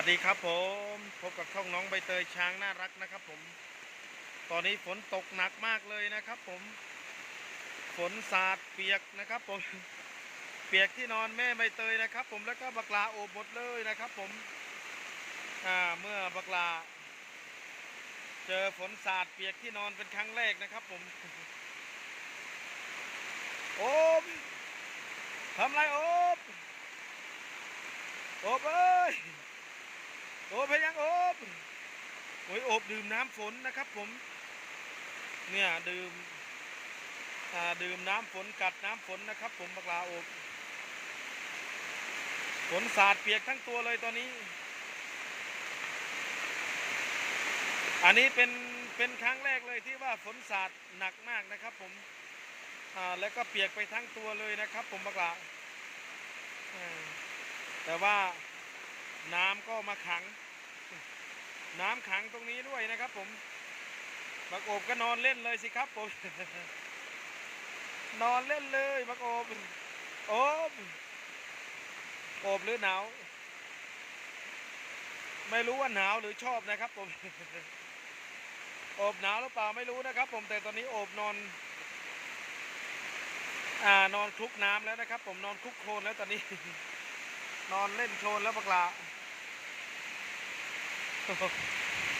วัสดีครับผมพบกับช่องน้องใบเตยช้างน่ารักนะครับ ผม ตอนนี้ฝนตกหนักมากเลยนะครับ ผม ฝนสาดเปียกนะครับ ผม เปียกที่นอนแม่ใบเตยนะครับ ผมแล้วก็บักลาโอบหมดเลยนะครับ ผมอ่าเมื่อบักลา เจอฝนสาดเปียกที่นอนเป็นครั้งแรกนะครับ ผม โอบทำไรโอบโอบเอ้ย โอบไปยังโอบโอ้ยโอบดื่มน้ำฝนนะครับ ผม เนี่ยดื่มดื่มน้ำฝนกัดน้ำฝนนะครับ ผมบักลาโอบฝนสาดเปียกทั้งตัวเลยตอนนี้ อันนี้เป็นเป็นครั้งแรกเลยที่ว่าฝนสาดหนักมากนะครับ ผมอ่าแล้วก็เปียกไปทั้งตัวเลยนะครับ ผมบักลาอ่าแต่ว่า น้ำก็มาขัง น้ำขังตรงนี้ด้วยนะครับ ผมบักโอบก็นอนเล่นเลยสิครับผมนอนเล่นเลยบักโอบโอบโอบหรือหนาว ไม่รู้ว่าหนาวหรือชอบนะครับ ผมโอบหนาวหรือเปล่าไม่รู้นะครับ ผมแต่ตอนนี้โอบนอนอ่านอนคลุกน้ำแล้วนะครับ ผมนอนคลุกโคลนแล้วตอนนี้ นอนเล่นโคลนแล้วบักลา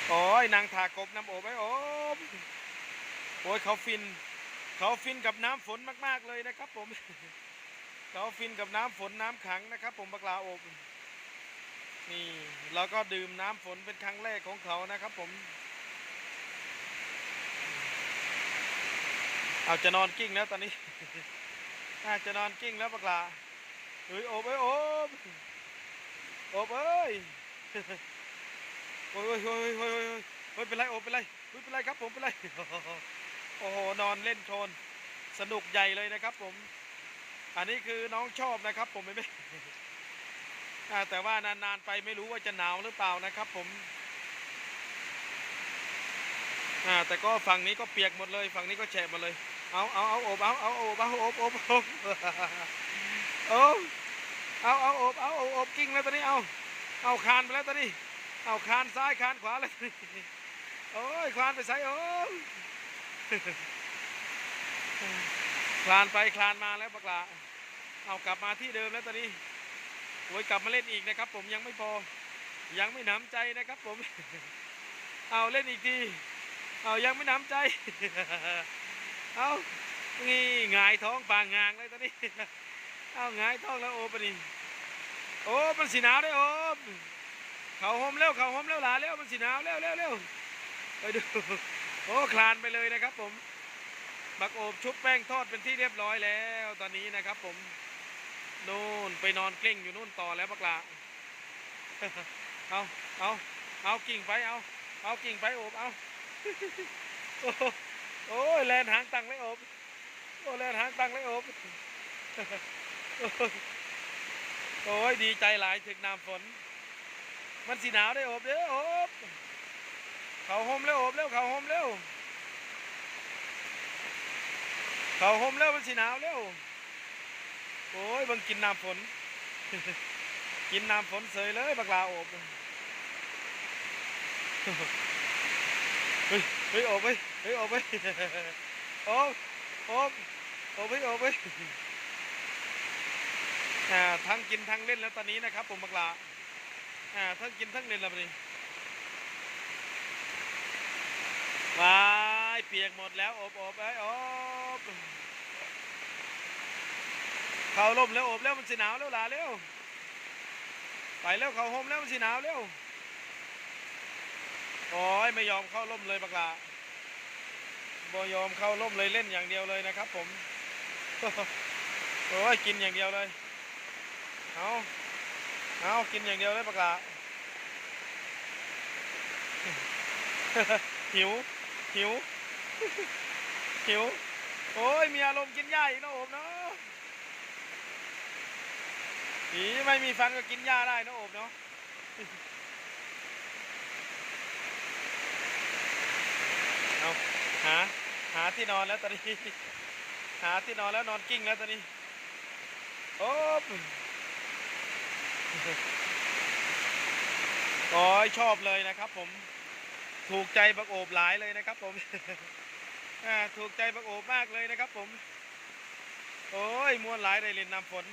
โอ้ยนางถากบน้ำโอบไว้โอบโอ้ยเขาฟิน เขาฟินกับน้ำฝนมากๆเลยนะครับ ผม เขาฟินกับน้ำฝนน้ำขังนะครับ ผมบักลาโอบนี่เราก็ดื่มน้ำฝนเป็นครั้งแรกของเขานะครับ ผม เอาจะนอนกิ้งแล้วตอนนี้อาจะนอนกิ้งแล้วบักลาเฮ้ยโอบเอ้ยโอบโอบเอ้ย โอ้ยโอ้ยโอ้ยโอ้ยโอ้ยโอ้ยเป็นไรโอ้เป็นไรเป็นไรครับผมเป็นไรโอ้โหนอนเล่นโชนสนุกใหญ่เลยนะครับผม อันนี้คือน้องชอบนะครับผมไม่ไม่แต่ว่านานๆไปไม่รู้ว่าจะหนาวหรือเปล่านะครับผมแต่ก็ฝั่งนี้ก็เปียกหมดเลย ฝั่งนี้ก็แฉะหมดเลย เอาเอาเอาโอบเอาเอาโอบเอาโอบโอบโอบเอาเอาเอาโอบเอาโอบโอบกิ้งแล้วตอนนี้เอาเอาคานไปแล้วตอนนี้ เอาคานซ้ายคานขวาเลยโอ้ยคลานไปใส่โอ้ยคลานไปคลานมาแล้วบักลาเอากลับมาที่เดิมแล้วตอนนี้โอ้ยกลับมาเล่นอีกนะครับ ผมยังไม่พอ ยังไม่หนำใจนะครับ ผม เอาเล่นอีกทีเอายังไม่หนำใจ เอานี่หงายท้องปางงางเลยตอนนี้ เอาหงายท้องแล้วโอ้ปะนี่โอ้มันสีหนาวได้โอ้ เขาห่มเร็วเขาห่มเร็วหลาเร็วมันสีหนาวเร็วเร็วเร็วไปดูโอ้คลานไปเลยนะครับ ผมบักโอบชุบแป้งทอดเป็นที่เรียบร้อยแล้วตอนนี้นะครับ ผมนู่นไปนอนกลิ้งอยู่นู่นต่อแล้วบักลาเอาเอาเอากิ่งไปเอาเอากิ่งไปโอบเอาโอ้โหโอ้ยแลนหางตังเลยโอบโอ้แลนหางตังเลยโอบโอ้ยดีใจหลายถึงน้ำฝน มันสีหนาวได้อบเด้ออบเขาห่มเร็วอบเร็วเขาห่มเร็วเขาห่มเร็วมันสีหนาวเร็วโอ้ยบังกินน้ำฝน กินน้ำฝนเสยเลยบักลาอบเฮ้ยเฮ้ยอบเฮ้ยเฮ้ยอบเฮ้ยอบอบอบเฮ้ยอบเฮ้ยอ่าทั้งกินทั้งเล่นแล้วตอนนี้นะครับผมบักลา อ่าทั้งกินทั้งเล่นล้วบัดนี้วายเปียกหมดแล้วอบอบไอ้อบเขาล่มแล้วอบแล้วมันสีหนาวแล้วลาเร็วไปแล้วเขาห่มแล้วมันสีหนาวเร็วโอ้ยไม่ยอมเข้าร่มเลยบักลาบ่ยอมเข้าร่มเลยเล่นอย่างเดียวเลยนะครับ ผมโอ้ยกินอย่างเดียวเลยเอาเอากินอย่างเดียวเลยบักลา หิว หิว หิว โอ้ย มีอารมณ์กินหญ้าอีกนะโอมเนาะผีไม่มีฟันก็กินหญ้าได้นะโอมเนาะเอาหา หาที่นอนแล้วตอนนี้ หาที่นอนแล้วนอนกิ้งแล้วตอนนี้ โอ้โอ้ยชอบเลยนะครับผม ถูกใจบักโอบหลายเลยนะครับ ผมถูกใจบักโอบมากเลยนะครับ ผม โอ้ยมวนหลายได้เล่นน้ำฝน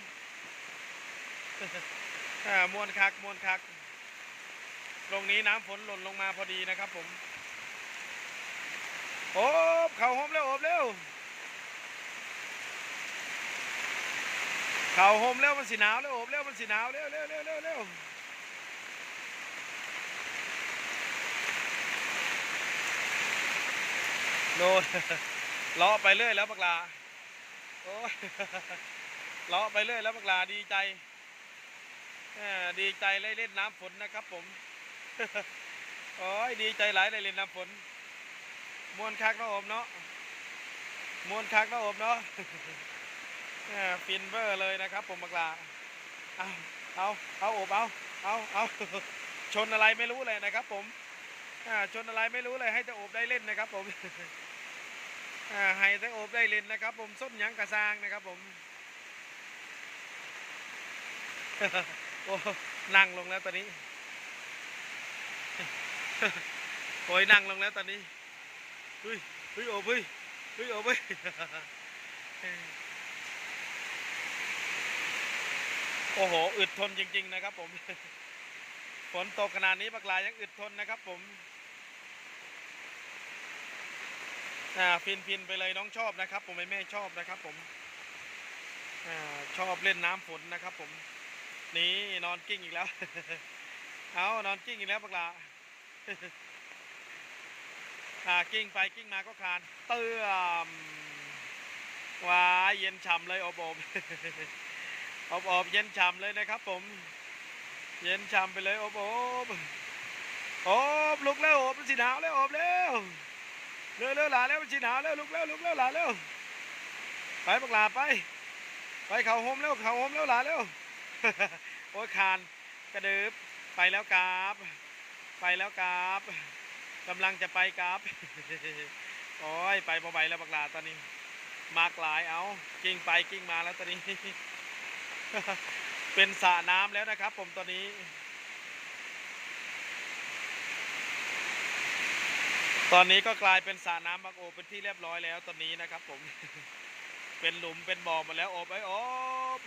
มวนคักมวนคัก ตรงนี้น้ำฝนหล่นลงมาพอดีนะครับ ผมโอบเข่าโฮมเร็วโอบเร็วเข่าโฮมเร็วมันสีหนาวเร็วโอบเร็วมันสีหนาวเร็วเร็วเร็วเร็วเร็ว โดนเลาะไปเรื่อยแล้วบักลาโอ้ยเลาะไปเรื่อยแล้วบักลาดีใจเอ่อดีใจเลยเล่นน้ำฝนนะครับ ผมโอ้ยดีใจหลายได้เล่นน้ำฝนมวนคักเนาะอมเนาะมวนคักเนาะอมเนาะเอ่อฟินเวอร์เลยนะครับ ผมบักลาเอาเอาเอาอบเอาเอาเอาชนอะไรไม่รู้เลยนะครับ ผมอ่าชนอะไรไม่รู้เลยให้แต่โอบได้เล่นนะครับ ผม ให้แต่โอบได้เล่นนะครับ ผมส้นหยังกระซางนะครับผมโอ้นั่งลงแล้วตอนนี้โอ้ยนั่งลงแล้วตอนนี้เฮ้ยเฮ้ยโอบเฮ้ยเฮ้ยโอบเฮ้ยโอ้โหอึดทนจริง ๆ นะครับผมฝนตกขนาดนี้ปลากลายังอึดทนนะครับผม อ่าฟินฟินไปเลยน้องชอบนะครับ ผมไม่แม่ชอบนะครับ ผมอ่าชอบเล่นน้ำฝนนะครับ ผม นี่นอนกิ้งอีกแล้ว เอานอนกิ้งอีกแล้วปลากลาอ่ากิ้งไปกิ้งมาก็คานเตื้อมว้าเย็นฉ่ำเลยอบอบอบอบเย็นฉ่ำเลยนะครับ ผม เย็นฉ่ำไปเลยอบอบอบลุกแล้วอบมันสีหนาวแล้วอบเร็ว เร็วเร็วหลาแล้วมันสีหนาวแล้วลุกแล้วลุกแล้วหลาแล้วไปปักหลาไป ไปเขาโฮมแล้วเขาโฮมแล้วหลาแล้วโอ้ยคานกระดึบไปแล้วกราบไปแล้วกราบกำลังจะไปกราบโอ้ยไปบ่ไหวแล้วปักหลาตอนนี้ มากหลายเอากิ้งไปกิ้งมาแล้วตอนนี้ เป็นสระน้ำแล้วนะครับ ผมตอนนี้ ตอนนี้ก็กลายเป็นสระน้ำบางโอเป็นที่เรียบร้อยแล้วตอนนี้นะครับผม เป็นหลุมเป็นบ่อหมาแล้วโอบไอ้โอบ